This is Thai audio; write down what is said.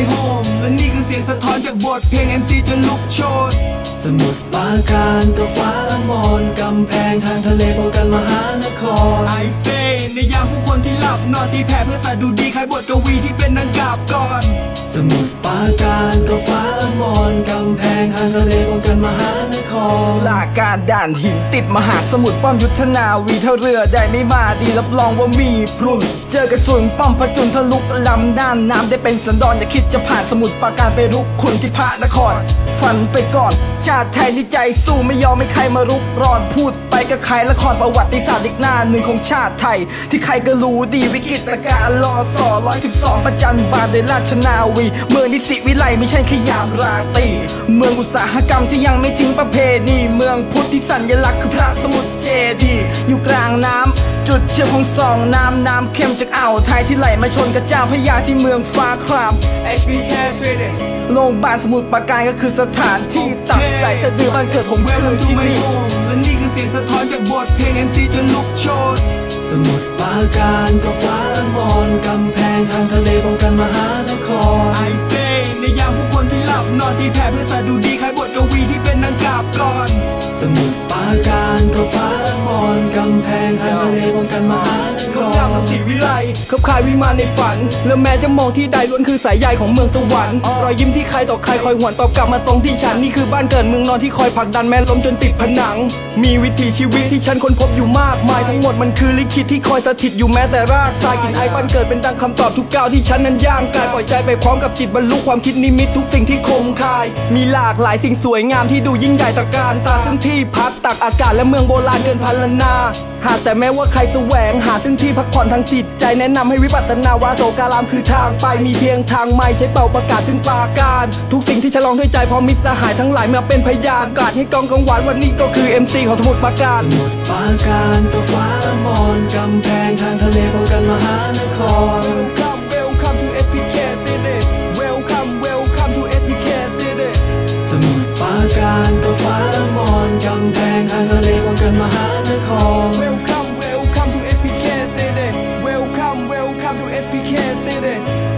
way home และนี่คือเสียงสะท้อนจากบทเพลง MC จนลุกโชนสมุดปราการก็ฟ้าละมอนกำแพงทาง นอนตีแผ่เพื่อสะดุดีใครบทกวีที่เป็นนังกาบก่อน สมุทรปราการก็ฟ้ามอนกำแพงทางทะเลป้องกันมหานครลาการด่านหินติดมหาสมุทรป้อมยุทธนาวีเท่าเรือได้ไม่มาดีรับรองว่ามีพรุ่น เจอกระสุนป้อมพระจุลทะลุลำน้ำน้ำได้เป็นสันดอนอย่าคิดจะผ่านสมุทรปราการไปรุกคุณที่พระนคร ฝันไปก่อน ชาติไทยในใจสู้ไม่ยอมให้ใครมารุกรอนพูด ไปก็ใครละครประวัติศาสตร์อีกหน้าหนึ่งของชาติไทย ที่ใครก็รู้ดีวิกฤตการณ์รอสอร้อยสิบสองประจันบานโดยราชนาวี เมืองนิสิวิไลไม่ใช่ขยามราตรีเมืองอุตสาหกรรมที่ยังไม่ทิ้งประเพณี เมืองพุทธที่สัญลักษณ์คือพระสมุทรเจดีย์อยู่กลางน้ำ จุดเชื่อมของสองน้ำน้ำเข้มจากอ่าวไทยที่ไหลมาชนกับเจ้าพระยาที่เมืองฟ้าคราม HBK City โรงพยาบาลสมุทรปราการก็คือสถานที่ตัดสายสะดือบ้านเกิดผมคือ Welcome to ที่ my นี่ home และนี่คือเสียงสะท้อนจากบทเพลง MC จนลุกโชนสมุทรปราการก็ฟ้ามอนกำแพงทางทะเลป้องกันมหานครไอเซ่ในยามผู้คนที่หลับนอนตีแผ่เพื่อสะดุดีใครบทกวีที่เป็นนังกาบก่อน สมุทรปราการก็ฟ้า ขับขายวิมานในฝัน และแม้จะมองที่ใดล้วนคือสายใยของเมืองสวรรค์รอยยิ้มที่ใครต่อใครคอยหวนตอบกลับมาตรงที่ฉันนี่คือบ้านเกิดเมืองนอนที่คอยผลักดันแม้ล้มจนติดผนัง มีวิถีชีวิตที่ฉันค้นพบอยู่มากมายทั้งหมดมันคือลิขิตที่คอยสถิตอยู่แม้แต่รากทรายกลินไอบ้านเกิดเป็นดังคำตอบทุกก้าวที่ฉันนั้นย่างกายปล่อยใจไปพร้อมกับจิตบรรลุความคิดนิมิตทุกสิ่งที่คมคาย มีหลากหลายสิ่งสวยงามที่ดูยิ่งใหญ่ตระการตาซึ่งที่พักตักอากาศและเมืองโบราณเกินพันละนาหากแต่แม้ว่าใครแสวงหาซึ่งที่พักผ่อนทางจิตใจแนะนำให้วิปัสสนาวาโสการามคือทางไปมีเพียงทางไม่ใช้เป่าประกาศซึ่งปราการ ทุกสิ่งที่ฉลองด้วยใจพร้อมมิตรสหายทั้งหลายมาเป็นพยานกาศให้กองกังวานวันนี้ก็คือ MC ของสมุทรปราการสมุทรปราการก็ฟ้ามอนกำแพงทางทะเลป้องกันมหานคร Welcome Welcome to SPK City Welcome Welcome to SPK City สมุทรปราการก็ฟ้า can't see that.